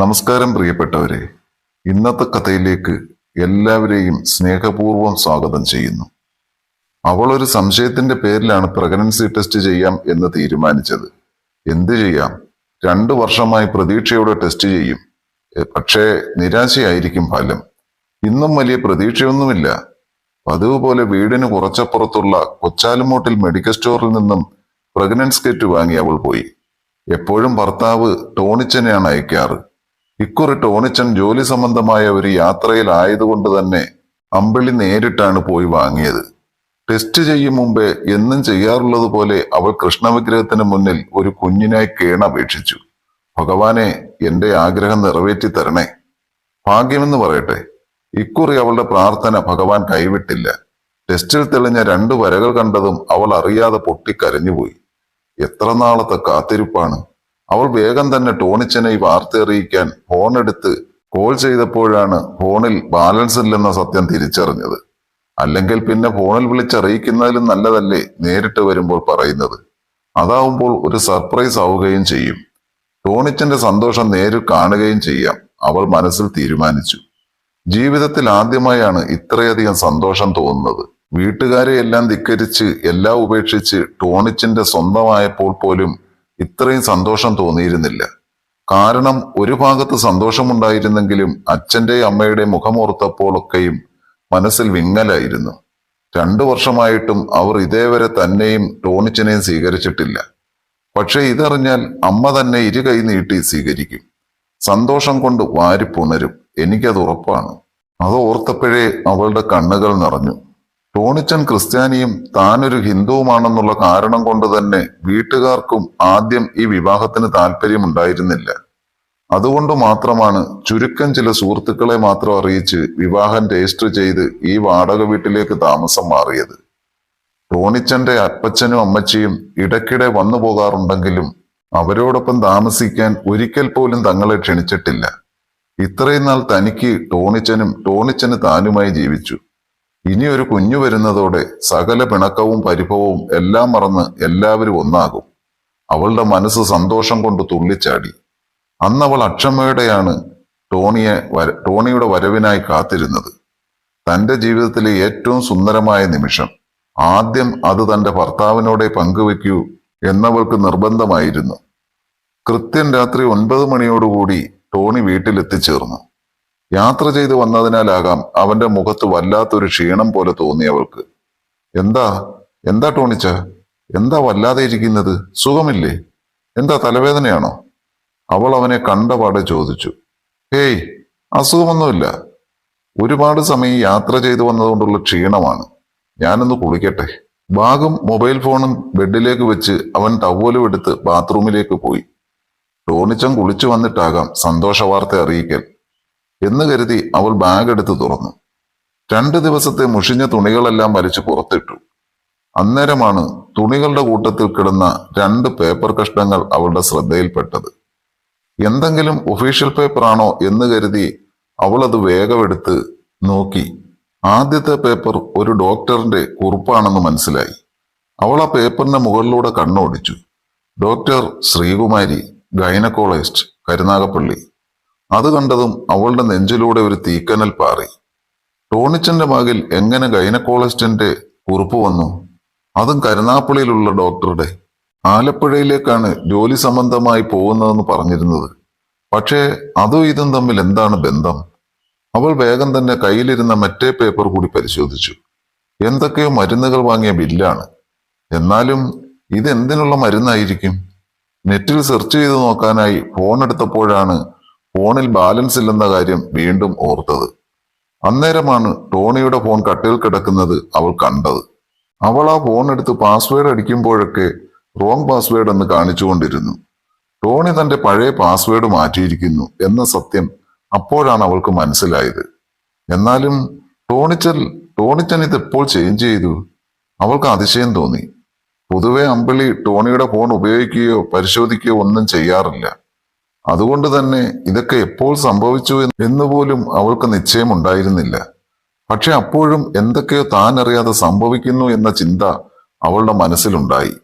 നമസ്കാരം പ്രിയപ്പെട്ടവരെ. ഇന്നത്തെ കഥയിലേക്ക് എല്ലാവരെയും സ്നേഹപൂർവം സ്വാഗതം ചെയ്യുന്നു. അവൾ ഒരു സംശയത്തിന്റെ പേരിലാണ് പ്രഗ്നൻസി ടെസ്റ്റ് ചെയ്യാം എന്ന് തീരുമാനിച്ചത്. എന്തു ചെയ്യാം? രണ്ടു വർഷമായി പ്രതീക്ഷയോടെ ടെസ്റ്റ് ചെയ്യും. പക്ഷേ നിരാശയായിരിക്കും ഫലം. ഇന്നും വലിയ പ്രതീക്ഷയൊന്നുമില്ല. പതിവ് പോലെ വീടിന് കുറച്ചപ്പുറത്തുള്ള കൊച്ചാലുമോട്ടിൽ മെഡിക്കൽ സ്റ്റോറിൽ നിന്നും പ്രഗ്നൻസ് കിറ്റ് വാങ്ങി അവൾ പോയി. എപ്പോഴും ഭർത്താവ് ടോണിച്ചനെയാണ് അയക്കാറ്. ഇക്കുറി ടോണിച്ചൻ ജോലി സംബന്ധമായ ഒരു യാത്രയിലായതുകൊണ്ട് തന്നെ അമ്പിളി നേരിട്ടാണ് പോയി വാങ്ങിയത്. ടെസ്റ്റ് ചെയ്യും മുമ്പേ എന്നും ചെയ്യാറുള്ളത് പോലെ അവൾ കൃഷ്ണവിഗ്രഹത്തിന് മുന്നിൽ ഒരു കുഞ്ഞിനായി കേണപേക്ഷിച്ചു. ഭഗവാനെ എന്റെ ആഗ്രഹം നിറവേറ്റി തരണേ. ഭാഗ്യമെന്ന് പറയട്ടെ. ഇക്കുറി അവളുടെ പ്രാർത്ഥന ഭഗവാൻ കൈവിട്ടില്ല. ടെസ്റ്റിൽ തെളിഞ്ഞ രണ്ടു വരകൾ കണ്ടതും അവൾ അറിയാതെ പൊട്ടിക്കരഞ്ഞുപോയി. എത്ര നാളത്തെ കാത്തിരിപ്പാണ്. അവൾ വേഗം തന്നെ ടോണിച്ചനെ ഈ വാർത്ത അറിയിക്കാൻ ഫോൺ എടുത്ത് കോൾ ചെയ്തപ്പോഴാണ് ഫോണിൽ ബാലൻസ് ഇല്ലെന്ന സത്യം തിരിച്ചറിഞ്ഞത്. അല്ലെങ്കിൽ പിന്നെ ഫോണിൽ വിളിച്ചറിയിക്കുന്നതിലും നല്ലതല്ലേ നേരിട്ട് വരുമ്പോൾ പറയുന്നത്. അതാവുമ്പോൾ ഒരു സർപ്രൈസ് ആവുകയും ചെയ്യും. ടോണിച്ചന്റെ സന്തോഷം നേരിൽ കാണുകയും ചെയ്യാം. അവൾ മനസ്സിൽ തീരുമാനിച്ചു. ജീവിതത്തിൽ ആദ്യമായാണ് ഇത്രയധികം സന്തോഷം തോന്നുന്നത്. വീട്ടുകാരെ എല്ലാം ധിക്കരിച്ച് എല്ലാം ഉപേക്ഷിച്ച് ടോണിച്ചിന്റെ സ്വന്തമായപ്പോൾ പോലും ഇത്രയും സന്തോഷം തോന്നിയിരുന്നില്ല. കാരണം ഒരു ഭാഗത്ത് സന്തോഷമുണ്ടായിരുന്നെങ്കിലും അച്ഛന്റെയും അമ്മയുടെയും മുഖമോർത്തപ്പോഴൊക്കെയും മനസ്സിൽ വിങ്ങലായിരുന്നു. രണ്ടു വർഷമായിട്ടും അവർ ഇതേവരെ തന്നെയും ടോണിച്ചനെയും സ്വീകരിച്ചിട്ടില്ല. പക്ഷേ ഇതറിഞ്ഞാൽ അമ്മ തന്നെ ഇരു കൈ നീട്ടി സ്വീകരിക്കും. സന്തോഷം കൊണ്ട് വാരിപ്പുണരും. എനിക്കത് ഉറപ്പാണ്. അത് ഓർത്തപ്പോഴേ അവളുടെ കണ്ണുകൾ നിറഞ്ഞു. ടോണിച്ചൻ ക്രിസ്ത്യാനിയും താനൊരു ഹിന്ദുവുമാണെന്നുള്ള കാരണം കൊണ്ട് തന്നെ വീട്ടുകാർക്കും ആദ്യം ഈ വിവാഹത്തിന് താല്പര്യമുണ്ടായിരുന്നില്ല. അതുകൊണ്ട് മാത്രമാണ് ചുരുക്കം ചില സുഹൃത്തുക്കളെ മാത്രം അറിയിച്ച് വിവാഹം രജിസ്റ്റർ ചെയ്ത് ഈ വാടക വീട്ടിലേക്ക് താമസം മാറിയത്. ടോണിച്ചന്റെ അപ്പച്ചനും അമ്മച്ചിയും ഇടയ്ക്കിടെ വന്നു പോകാറുണ്ടെങ്കിലും അവരോടൊപ്പം താമസിക്കാൻ ഒരിക്കൽ പോലും തങ്ങളെ ക്ഷണിച്ചിട്ടില്ല. ഇത്രയും നാൾ തനിക്ക് ടോണിച്ചനും ടോണിച്ചന് താനുമായി ജീവിച്ചു. ഇനി ഒരു കുഞ്ഞു വരുന്നതോടെ സകല പിണക്കവും പരിഭവവും എല്ലാം മറന്ന് എല്ലാവരും ഒന്നാകും. അവളുടെ മനസ്സ് സന്തോഷം കൊണ്ട് തുള്ളിച്ചാടി. അന്ന് അവൾ അക്ഷമയുടെയാണ് ടോണിയെ ടോണിയുടെ വരവിനായി കാത്തിരുന്നത്. തന്റെ ജീവിതത്തിലെ ഏറ്റവും സുന്ദരമായ നിമിഷം. ആദ്യം അത് തന്റെ ഭർത്താവിനോടെ പങ്കുവെക്കൂ എന്നവൾക്ക് നിർബന്ധമായിരുന്നു. കൃത്യം രാത്രി ഒൻപത് മണിയോടുകൂടി ടോണി വീട്ടിലെത്തിച്ചേർന്നു. യാത്ര ചെയ്തു വന്നതിനാലാകാം അവന്റെ മുഖത്ത് വല്ലാത്തൊരു ക്ഷീണം പോലെ തോന്നി അവൾക്ക്. എന്താ? എന്താ ടോണിച്ച? എന്താ വല്ലാതെ ഇരിക്കുന്നത്? സുഖമില്ലേ? എന്താ തലവേദനയാണോ? അവൾ അവനെ കണ്ടപാടെ ചോദിച്ചു. ഹേയ് അസുഖമൊന്നുമില്ല. ഒരുപാട് സമയം യാത്ര ചെയ്തു വന്നതുകൊണ്ടുള്ള ക്ഷീണമാണ്. ഞാനൊന്ന് കുളിക്കട്ടെ. ബാഗും മൊബൈൽ ഫോണും ബെഡിലേക്ക് വെച്ച് അവൻ ടവലും എടുത്ത് ബാത്റൂമിലേക്ക് പോയി. ടോണിച്ചൻ കുളിച്ചു വന്നിട്ടാകാം സന്തോഷ വാർത്ത അറിയിക്കൽ. എന്ന് കരുതി അവൾ ബാഗ് എടുത്ത് തുറന്നു. രണ്ട് ദിവസത്തെ മുഷിഞ്ഞ തുണികളെല്ലാം വലിച്ചു പുറത്തിട്ടു. അന്നേരമാണ് തുണികളുടെ കൂട്ടത്തിൽ കിടന്ന രണ്ട് പേപ്പർ കഷ്ണങ്ങൾ അവളുടെ ശ്രദ്ധയിൽപ്പെട്ടത്. എന്തെങ്കിലും ഒഫീഷ്യൽ പേപ്പറാണോ എന്ന് കരുതി അവൾ അത് വേഗമെടുത്ത് നോക്കി. ആദ്യത്തെ പേപ്പർ ഒരു ഡോക്ടറിന്റെ കുറിപ്പാണെന്ന് മനസ്സിലായി. അവൾ ആ പേപ്പറിന്റെ മുകളിലൂടെ കണ്ണോടിച്ചു. Doctor Sreekumari gynaecologist Karunagappally. അത് കണ്ടതും അവളുടെ നെഞ്ചിലൂടെ ഒരു തീക്കനൽ പാറി. ടോണിച്ചന്റെ മകിൽ എങ്ങനെ ഗൈനക്കോളജിസ്റ്റിന്റെ കുറിപ്പ് വന്നു? അതും കരുനാപ്പള്ളിയിലുള്ള ഡോക്ടറുടെ. ആലപ്പുഴയിലേക്കാണ് ജോലി സംബന്ധമായി പോകുന്നതെന്ന് പറഞ്ഞിരുന്നത്. പക്ഷേ അതും ഇതും തമ്മിൽ എന്താണ് ബന്ധം? അവൾ വേഗം തന്നെ കയ്യിലിരുന്ന മറ്റേ പേപ്പർ കൂടി പരിശോധിച്ചു. എന്തൊക്കെയോ മരുന്നുകൾ വാങ്ങിയ ബില്ലാണ്. എന്നാലും ഇതെന്തിനുള്ള മരുന്നായിരിക്കും? നെറ്റിൽ സെർച്ച് ചെയ്ത് നോക്കാനായി ഫോൺ എടുത്തപ്പോഴാണ് ഫോണിൽ ബാലൻസ് ഇല്ലെന്ന കാര്യം വീണ്ടും ഓർത്തത്. അന്നേരമാണ് ടോണിയുടെ ഫോൺ കട്ടിൽ കിടക്കുന്നത് അവൾ കണ്ടത്. അവൾ ആ ഫോൺ എടുത്ത് പാസ്വേഡ് അടിക്കുമ്പോഴൊക്കെ റോങ് പാസ്വേഡ് എന്ന് കാണിച്ചുകൊണ്ടിരുന്നു. ടോണി തന്റെ പഴയ പാസ്വേഡ് മാറ്റിയിരിക്കുന്നു എന്ന സത്യം അപ്പോഴാണ് അവൾക്ക് മനസ്സിലായത്. എന്നാലും ടോണിച്ചൽ ടോണിച്ചൻ ഇത് എപ്പോൾ ചേഞ്ച് ചെയ്തു? അവൾക്ക് അതിശയം തോന്നി. പൊതുവെ അമ്പിളി ടോണിയുടെ ഫോൺ ഉപയോഗിക്കുകയോ പരിശോധിക്കുകയോ ഒന്നും ചെയ്യാറില്ല. അതുകൊണ്ട് തന്നെ ഇതൊക്കെ എപ്പോൾ സംഭവിച്ചു എന്ന് എന്നുപോലും അവൾക്ക് നിശ്ചയമുണ്ടായിരുന്നില്ല. പക്ഷെ അപ്പോഴും എന്തൊക്കെയോ താൻ അറിയാതെ സംഭവിക്കുന്നു എന്ന ചിന്ത അവളുടെ മനസ്സിലുണ്ടായി.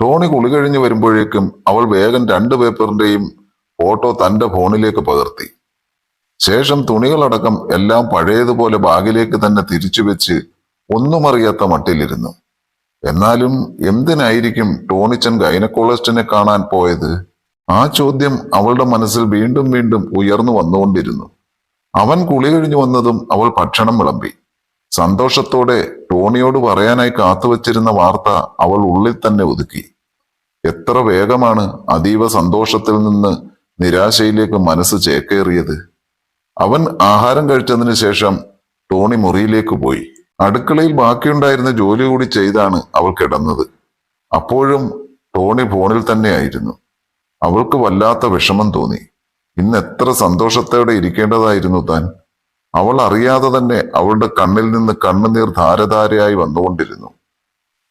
ടോണി കുളി കഴിഞ്ഞു വരുമ്പോഴേക്കും അവൾ വേഗം രണ്ട് പേപ്പറിന്റെയും ഫോട്ടോ തന്റെ ഫോണിലേക്ക് പകർത്തി. ശേഷം തുണികളടക്കം എല്ലാം പഴയതുപോലെ ബാഗിലേക്ക് തന്നെ തിരിച്ചു വെച്ച് ഒന്നും അറിയാത്ത മട്ടിലിരുന്നു. എന്നാലും എന്തിനായിരിക്കും ടോണിച്ചൻ ഗൈനക്കോളജിസ്റ്റിനെ കാണാൻ പോയത്? ആ ചോദ്യം അവളുടെ മനസ്സിൽ വീണ്ടും വീണ്ടും ഉയർന്നു വന്നുകൊണ്ടിരുന്നു. അവൻ കുളി കഴിഞ്ഞു വന്നതും അവൾ ഭക്ഷണം വിളമ്പി. സന്തോഷത്തോടെ ടോണിയോട് പറയാനായി കാത്തുവച്ചിരുന്ന വാർത്ത അവൾ ഉള്ളിൽ തന്നെ ഒതുക്കി. എത്ര വേഗമാണ് അതീവ സന്തോഷത്തിൽ നിന്ന് നിരാശയിലേക്ക് മനസ്സ് ചേക്കേറിയത്. അവൻ ആഹാരം കഴിച്ചതിന് ശേഷം ടോണി മുറിയിലേക്ക് പോയി. അടുക്കളയിൽ ബാക്കിയുണ്ടായിരുന്ന ജോലി കൂടി ചെയ്താണ് അവൾ കിടന്നത്. അപ്പോഴും ടോണി ഫോണിൽ തന്നെയായിരുന്നു അവൾക്ക് വല്ലാത്ത വിഷമം തോന്നി. ഇന്ന് എത്ര സന്തോഷത്തോടെ ഇരിക്കേണ്ടതായിരുന്നു താൻ. അവൾ അറിയാതെ തന്നെ അവളുടെ കണ്ണിൽ നിന്ന് കണ്ണുനീർ ധാരധാരയായി വന്നുകൊണ്ടിരുന്നു.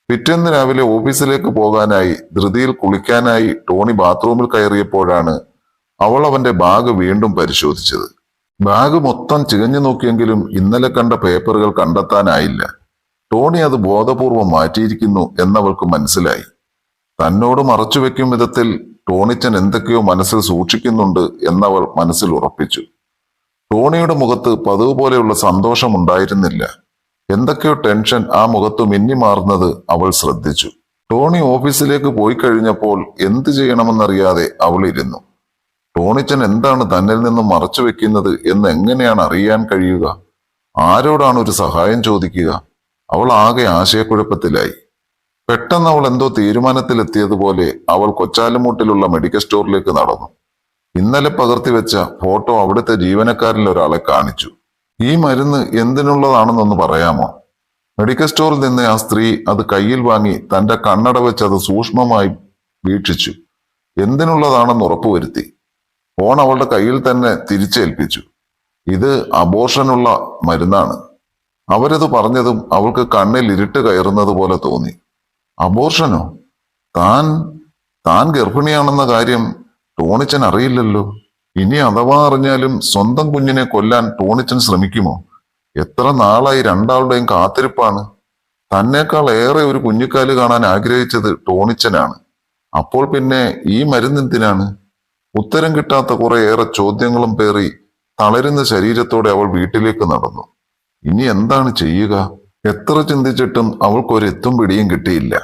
പിറ്റേന്ന് രാവിലെ ഓഫീസിലേക്ക് പോകാനായി ധൃതിയിൽ കുളിക്കാനായി ടോണി ബാത്റൂമിൽ കയറിയപ്പോഴാണ് അവൾ അവന്റെ ബാഗ് വീണ്ടും പരിശോധിച്ചത്. ബാഗ് മൊത്തം ചികഞ്ഞു നോക്കിയെങ്കിലും ഇന്നലെ കണ്ട പേപ്പറുകൾ കണ്ടെത്താനായില്ല. ടോണി അത് ബോധപൂർവം മാറ്റിയിരിക്കുന്നു എന്നവൾക്ക് മനസ്സിലായി. തന്നോട് മറച്ചുവെക്കും വിധത്തിൽ ടോണിച്ചൻ എന്തൊക്കെയോ മനസ്സിൽ സൂക്ഷിക്കുന്നുണ്ട് എന്നവൾ മനസ്സിൽ ഉറപ്പിച്ചു. ടോണിയുടെ മുഖത്ത് പതിവ് പോലെയുള്ള സന്തോഷം ഉണ്ടായിരുന്നില്ല. എന്തൊക്കെയോ ടെൻഷൻ ആ മുഖത്ത് മിന്നിമാറുന്നത് അവൾ ശ്രദ്ധിച്ചു. ടോണി ഓഫീസിലേക്ക് പോയി കഴിഞ്ഞപ്പോൾ എന്ത് ചെയ്യണമെന്നറിയാതെ അവൾ ഇരുന്നു. ടോണിച്ചൻ എന്താണ് തന്നിൽ നിന്നും മറച്ചു വെക്കുന്നത് എന്ന് എങ്ങനെയാണ് അറിയാൻ കഴിയുക? ആരോടാണ് ഒരു സഹായം ചോദിക്കുക? അവൾ ആകെ ആശയക്കുഴപ്പത്തിലായി. പെട്ടെന്ന് അവൾ എന്തോ തീരുമാനത്തിലെത്തിയതുപോലെ അവൾ കൊച്ചാലുമൂട്ടിലുള്ള മെഡിക്കൽ സ്റ്റോറിലേക്ക് നടന്നു. ഇന്നലെ പകർത്തി വെച്ച ഫോട്ടോ അവിടുത്തെ ജീവനക്കാരിൽ ഒരാളെ കാണിച്ചു. ഈ മരുന്ന് എന്തിനുള്ളതാണെന്നൊന്ന് പറയാമോ? മെഡിക്കൽ സ്റ്റോറിൽ നിന്ന് ആ സ്ത്രീ അത് കയ്യിൽ വാങ്ങി തന്റെ കണ്ണട വെച്ച് അത് സൂക്ഷ്മമായി വീക്ഷിച്ചു. എന്തിനുള്ളതാണെന്ന് ഉറപ്പുവരുത്തി. ഫോൺ അവളുടെ കയ്യിൽ തന്നെ തിരിച്ചേൽപ്പിച്ചു. ഇത് അബോർഷനുള്ള മരുന്നാണ്. അവരത് പറഞ്ഞതും അവൾക്ക് കണ്ണിൽ ഇരുട്ട് കയറുന്നത് പോലെ തോന്നി. അബോർഷനോ താൻ താൻ ഗർഭിണിയാണെന്ന കാര്യം ടോണിച്ചൻ അറിയില്ലല്ലോ. ഇനി അഥവാ അറിഞ്ഞാലും സ്വന്തം കുഞ്ഞിനെ കൊല്ലാൻ ടോണിച്ചൻ ശ്രമിക്കുമോ? എത്ര നാളായി രണ്ടാളുടെയും കാത്തിരിപ്പാണ്. തന്നേക്കാൾ ഏറെ ഒരു കുഞ്ഞിക്കാൽ കാണാൻ ആഗ്രഹിച്ചത് ടോണിച്ചനാണ്. അപ്പോൾ പിന്നെ ഈ മരുന്നെന്തിനാണ് ഉത്തരം കിട്ടാത്ത കുറെ ഏറെ ചോദ്യങ്ങളും പേറി തളരുന്ന ശരീരത്തോടെ അവൾ വീട്ടിലേക്ക് നടന്നു. ഇനി എന്താണ് ചെയ്യുക? എത്ര ചിന്തിച്ചിട്ടും അവൾക്കൊരു എത്തും പിടിയും കിട്ടിയില്ല.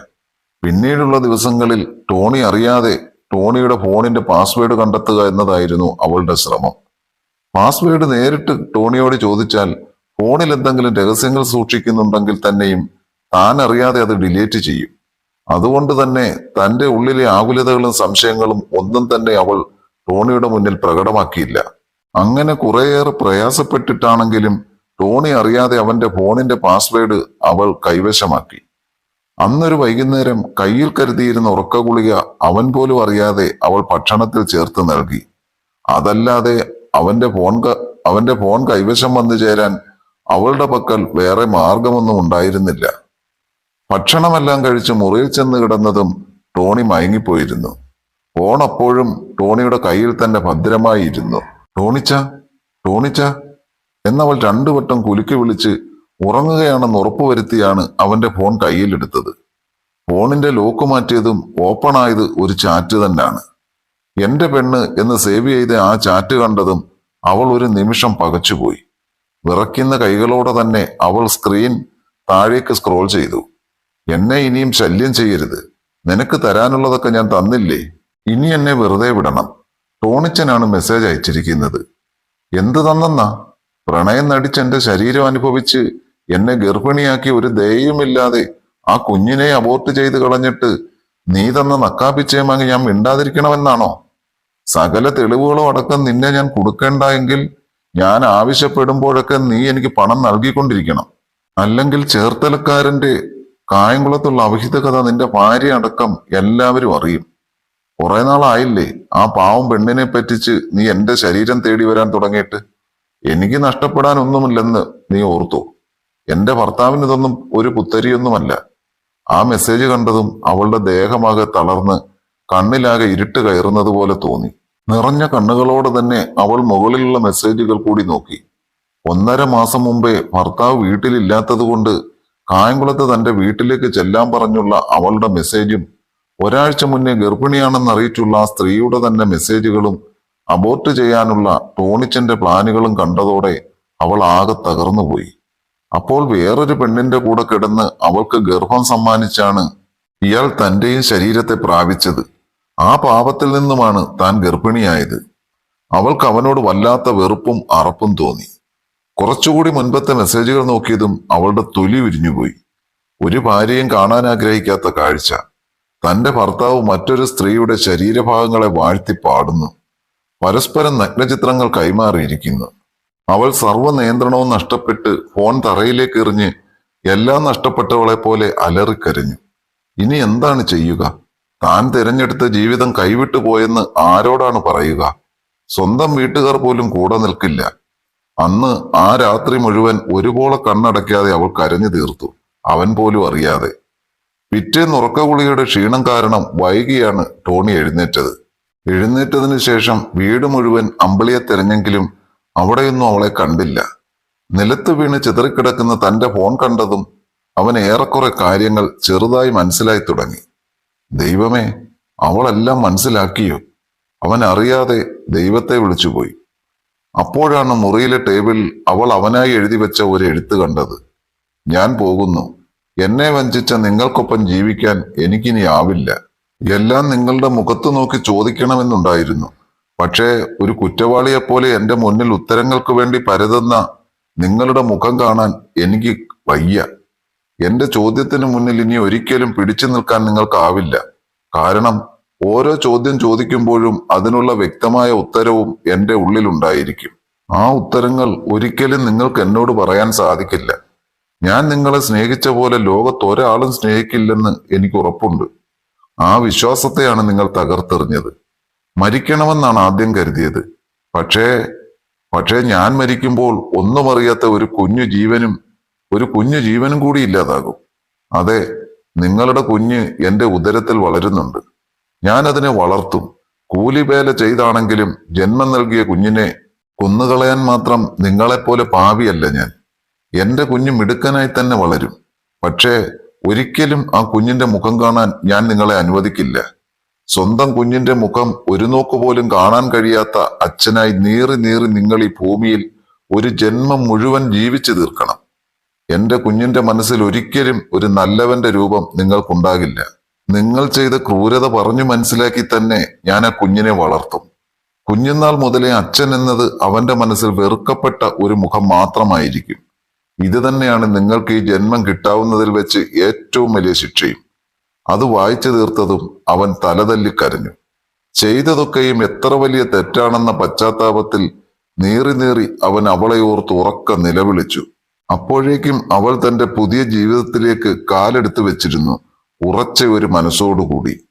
പിന്നീടുള്ള ദിവസങ്ങളിൽ ടോണി അറിയാതെ ടോണിയുടെ ഫോണിന്റെ പാസ്വേഡ് കണ്ടെത്തുക എന്നതായിരുന്നു അവളുടെ ശ്രമം. പാസ്വേഡ് നേരിട്ട് ടോണിയോട് ചോദിച്ചാൽ ഫോണിൽ എന്തെങ്കിലും രഹസ്യങ്ങൾ സൂക്ഷിക്കുന്നുണ്ടെങ്കിൽ തന്നെയും താൻ അറിയാതെ അത് ഡിലീറ്റ് ചെയ്യും. അതുകൊണ്ട് തന്നെ തന്റെ ഉള്ളിലെ ആകുലതകളും സംശയങ്ങളും ഒന്നും തന്നെ അവൾ ടോണിയുടെ മുന്നിൽ പ്രകടമാക്കിയില്ല. അങ്ങനെ കുറേയേറെ പ്രയാസപ്പെട്ടിട്ടാണെങ്കിലും ടോണി അറിയാതെ അവന്റെ ഫോണിന്റെ പാസ്വേഡ് അവൾ കൈവശമാക്കി. അന്നൊരു വൈകുന്നേരം കയ്യിൽ കരുതിയിരുന്ന ഉറക്ക ഗുളിക അവൻ പോലും അറിയാതെ അവൾ ഭക്ഷണത്തിൽ ചേർത്ത് നൽകി. അതല്ലാതെ അവന്റെ ഫോൺ അവന്റെ ഫോൺ കൈവശം വന്നു ചേരാൻ അവളുടെ പക്കൽ വേറെ മാർഗമൊന്നും ഉണ്ടായിരുന്നില്ല. ഭക്ഷണമെല്ലാം കഴിച്ച് മുറിയിൽ ചെന്ന് കിടന്നതും ടോണി മയങ്ങിപ്പോയിരുന്നു. ഫോൺ അപ്പോഴും ടോണിയുടെ കയ്യിൽ തന്നെ ഭദ്രമായി ഇരുന്നു ടോണിച്ച ടോണിച്ച എന്നവൾ രണ്ടു വട്ടം കുലുക്കി വിളിച്ച് ഉറങ്ങുകയാണെന്ന് ഉറപ്പുവരുത്തിയാണ് അവന്റെ ഫോൺ കയ്യിലെടുത്തത്. ഫോണിന്റെ ലോക്ക് മാറ്റിയതും ഓപ്പൺ ആയത് ഒരു ചാറ്റ് തന്നെയാണ്. എന്റെ പെണ്ണ് എന്ന് സേവ് ചെയ്ത ആ ചാറ്റ് കണ്ടതും അവൾ ഒരു നിമിഷം പകച്ചുപോയി. വിറയ്ക്കുന്ന കൈകളോടെ തന്നെ അവൾ സ്ക്രീൻ താഴേക്ക് സ്ക്രോൾ ചെയ്തു. എന്നെ ഇനിയും ശല്യം ചെയ്യരുത്. നിനക്ക് തരാനുള്ളതൊക്കെ ഞാൻ തന്നില്ലേ? ഇനി എന്നെ വെറുതെ വിടണം. ടോണിച്ചനാണ് മെസ്സേജ് അയച്ചിരിക്കുന്നത്. എന്ത് തന്നെന്നാ? പ്രണയം നടിച്ച് എന്റെ ശരീരം അനുഭവിച്ച് എന്നെ ഗർഭിണിയാക്കി ഒരു ദയയുമില്ലാതെ ആ കുഞ്ഞിനെ അബോർട്ട് ചെയ്ത് കളഞ്ഞിട്ട് നീ തന്ന നക്കാപ്പിച്ചേമാങ്ങി ഞാൻ മിണ്ടാതിരിക്കണമെന്നാണോ? സകല തെളിവുകളും അടക്കം നിന്നെ ഞാൻ കൊടുക്കേണ്ട എങ്കിൽ ഞാൻ ആവശ്യപ്പെടുമ്പോഴൊക്കെ നീ എനിക്ക് പണം നൽകിക്കൊണ്ടിരിക്കണം. അല്ലെങ്കിൽ ചേർത്തലക്കാരന്റെ കായംകുളത്തുള്ള അവിഹിത കഥ നിന്റെ ഭാര്യ അടക്കം എല്ലാവരും അറിയും. കുറെ നാളായില്ലേ ആ പാവം പെണ്ണിനെ പറ്റിച്ച് നീ എന്റെ ശരീരം തേടി വരാൻ തുടങ്ങിയിട്ട്? എനിക്ക് നഷ്ടപ്പെടാൻ ഒന്നുമില്ലെന്ന് നീ ഓർത്തു. എന്റെ ഭർത്താവിന് ഇതൊന്നും ഒരു പുത്തരിയൊന്നുമല്ല ആ മെസ്സേജ് കണ്ടതും അവളുടെ ദേഹമാകെ തളർന്ന് കണ്ണിലാകെ ഇരുട്ട് കയറുന്നത് പോലെ തോന്നി. നിറഞ്ഞ കണ്ണുകളോടെ തന്നെ അവൾ മുകളിലുള്ള മെസ്സേജുകൾ കൂടി നോക്കി. ഒന്നര മാസം മുമ്പേ ഭർത്താവ് വീട്ടിലില്ലാത്തതുകൊണ്ട് കായംകുളത്ത് തന്റെ വീട്ടിലേക്ക് ചെല്ലാൻ പറഞ്ഞുള്ള അവളുടെ മെസ്സേജും ഒരാഴ്ച മുന്നേ ഗർഭിണിയാണെന്ന് അറിയിച്ചുള്ള ആ സ്ത്രീയുടെ തന്നെ മെസ്സേജുകളും അബോർട്ട് ചെയ്യാനുള്ള ടോണിച്ചന്റെ പ്ലാനുകളും കണ്ടതോടെ അവൾ ആകെ തകർന്നുപോയി അപ്പോൾ വേറൊരു പെണ്ണിന്റെ കൂടെ കിടന്ന് അവൾക്ക് ഗർഭം സമ്മാനിച്ചാണ് ഇയാൾ തന്റെയും ശരീരത്തെ പ്രാപിച്ചത്. ആ പാപത്തിൽ നിന്നുമാണ് താൻ ഗർഭിണിയായത്. അവൾക്ക് അവനോട് വല്ലാത്ത വെറുപ്പും അറപ്പും തോന്നി. കുറച്ചുകൂടി മുൻപത്തെ മെസ്സേജുകൾ നോക്കിയതും അവളുടെ തൊലി വിരിഞ്ഞുപോയി. ഒരു ഭാര്യയും കാണാൻ ആഗ്രഹിക്കാത്ത കാഴ്ച. തന്റെ ഭർത്താവ് മറ്റൊരു സ്ത്രീയുടെ ശരീരഭാഗങ്ങളെ വാഴ്ത്തി പാടുന്നു. പരസ്പരം നഗ്നചിത്രങ്ങൾ കൈമാറിയിരിക്കുന്നു. അവൾ സർവ നിയന്ത്രണവും നഷ്ടപ്പെട്ട് ഫോൺ തറയിലേക്ക് എറിഞ്ഞ് എല്ലാം നഷ്ടപ്പെട്ടവളെ പോലെ അലറിക്കരഞ്ഞു. ഇനി എന്താണ് ചെയ്യുക? താൻ തിരഞ്ഞെടുത്ത ജീവിതം കൈവിട്ടു പോയെന്ന് ആരോടാണ് പറയുക? സ്വന്തം വീട്ടുകാർ പോലും കൂടെ നിൽക്കില്ല. അന്ന് ആ രാത്രി മുഴുവൻ ഒരുപോലെ കണ്ണടയ്ക്കാതെ അവൾ കരഞ്ഞു തീർത്തു. അവൻ പോലും അറിയാതെ. പിറ്റേന്ന് ഉറക്കഗുളിയുടെ ക്ഷീണം കാരണം വൈകിയാണ് ടോണി എഴുന്നേറ്റത്. എഴുന്നേറ്റതിനു ശേഷം വീട് മുഴുവൻ അമ്പിളിയെ തിരഞ്ഞെങ്കിലും അവിടെയൊന്നും അവളെ കണ്ടില്ല. നിലത്ത് വീണ് ചിതറിക്കിടക്കുന്ന തന്റെ ഫോൺ കണ്ടതും അവൻ ഏറെക്കുറെ കാര്യങ്ങൾ ചെറുതായി മനസ്സിലായി തുടങ്ങി. ദൈവമേ അവളെല്ലാം മനസ്സിലാക്കിയോ? അവൻ അറിയാതെ ദൈവത്തെ വിളിച്ചുപോയി അപ്പോഴാണ് മുറിയിലെ ടേബിളിൽ അവൾ അവനായി എഴുതി വെച്ച ഒരു എഴുത്ത് കണ്ടത്. ഞാൻ പോകുന്നു. എന്നെ വഞ്ചിച്ച നിങ്ങൾക്കൊപ്പം ജീവിക്കാൻ എനിക്കിനി ആവില്ല. എല്ലാം നിങ്ങളുടെ മുഖത്ത് നോക്കി ചോദിക്കണമെന്നുണ്ടായിരുന്നു. പക്ഷേ ഒരു കുറ്റവാളിയെപ്പോലെ എന്റെ മുന്നിൽ ഉത്തരങ്ങൾക്ക് വേണ്ടി പരതുന്ന നിങ്ങളുടെ മുഖം കാണാൻ എനിക്ക് വയ്യ. എന്റെ ചോദ്യത്തിന് മുന്നിൽ ഇനി ഒരിക്കലും പിടിച്ചു നിൽക്കാൻ നിങ്ങൾക്കാവില്ല. കാരണം ഓരോ ചോദ്യം ചോദിക്കുമ്പോഴും അതിനുള്ള വ്യക്തമായ ഉത്തരവും എന്റെ ഉള്ളിലുണ്ടായിരിക്കും. ആ ഉത്തരങ്ങൾ ഒരിക്കലും നിങ്ങൾക്ക് എന്നോട് പറയാൻ സാധിക്കില്ല. ഞാൻ നിങ്ങളെ സ്നേഹിച്ച പോലെ ലോകത്തൊരാളും സ്നേഹിക്കില്ലെന്ന് എനിക്ക് ഉറപ്പുണ്ട്. ആ വിശ്വാസത്തെയാണ് നിങ്ങൾ തകർത്തെറിഞ്ഞത്. മരിക്കണമെന്നാണ് ആദ്യം കരുതിയത്. പക്ഷേ പക്ഷേ ഞാൻ മരിക്കുമ്പോൾ ഒന്നും അറിയാത്ത ഒരു കുഞ്ഞു ജീവനും ഒരു കുഞ്ഞു ജീവനും കൂടി ഇല്ലാതാകും. അതെ നിങ്ങളുടെ കുഞ്ഞ് എന്റെ ഉദരത്തിൽ വളരുന്നുണ്ട്. ഞാൻ അതിനെ വളർത്തും. കൂലിവേല ചെയ്താണെങ്കിലും ജന്മം നൽകിയ കുഞ്ഞിനെ കൊന്നുകളയാൻ മാത്രം നിങ്ങളെപ്പോലെ പാവിയല്ല ഞാൻ. എന്റെ കുഞ്ഞ് മിടുക്കനായി തന്നെ വളരും. പക്ഷേ ഒരിക്കലും ആ കുഞ്ഞിന്റെ മുഖം കാണാൻ ഞാൻ നിങ്ങളെ അനുവദിക്കില്ല. സ്വന്തം കുഞ്ഞിന്റെ മുഖം ഒരു നോക്ക് പോലും കാണാൻ കഴിയാത്ത അച്ഛനായി നീറി നീറി നിങ്ങൾ ഈ ഭൂമിയിൽ ഒരു ജന്മം മുഴുവൻ ജീവിച്ചു തീർക്കണം. എന്റെ കുഞ്ഞിന്റെ മനസ്സിൽ ഒരിക്കലും ഒരു നല്ലവന്റെ രൂപം നിങ്ങൾക്കുണ്ടാകില്ല. നിങ്ങൾ ചെയ്ത ക്രൂരത പറഞ്ഞു മനസ്സിലാക്കി തന്നെ ഞാൻ ആ കുഞ്ഞിനെ വളർത്തും. കുഞ്ഞുനാൾ മുതലേ അച്ഛൻ എന്നത് അവന്റെ മനസ്സിൽ വെറുക്കപ്പെട്ട ഒരു മുഖം മാത്രമായിരിക്കും. ഇത് തന്നെയാണ് നിങ്ങൾക്ക് ഈ ജന്മം കിട്ടാവുന്നതിൽ വെച്ച് ഏറ്റവും വലിയ ശിക്ഷയും. അത് വായിച്ചു തീർത്തതും അവൻ തലതല്ലി കരഞ്ഞു. ചെയ്തതൊക്കെയും എത്ര വലിയ തെറ്റാണെന്ന പശ്ചാത്താപത്തിൽ നീറി നീറി അവൻ അവളെ ഓർത്ത് ഉറക്ക നിലവിളിച്ചു. അപ്പോഴേക്കും അവൾ തന്റെ പുതിയ ജീവിതത്തിലേക്ക് കാലെടുത്തു വെച്ചിരുന്നു. ഉറച്ച ഒരു മനസ്സോടുകൂടി.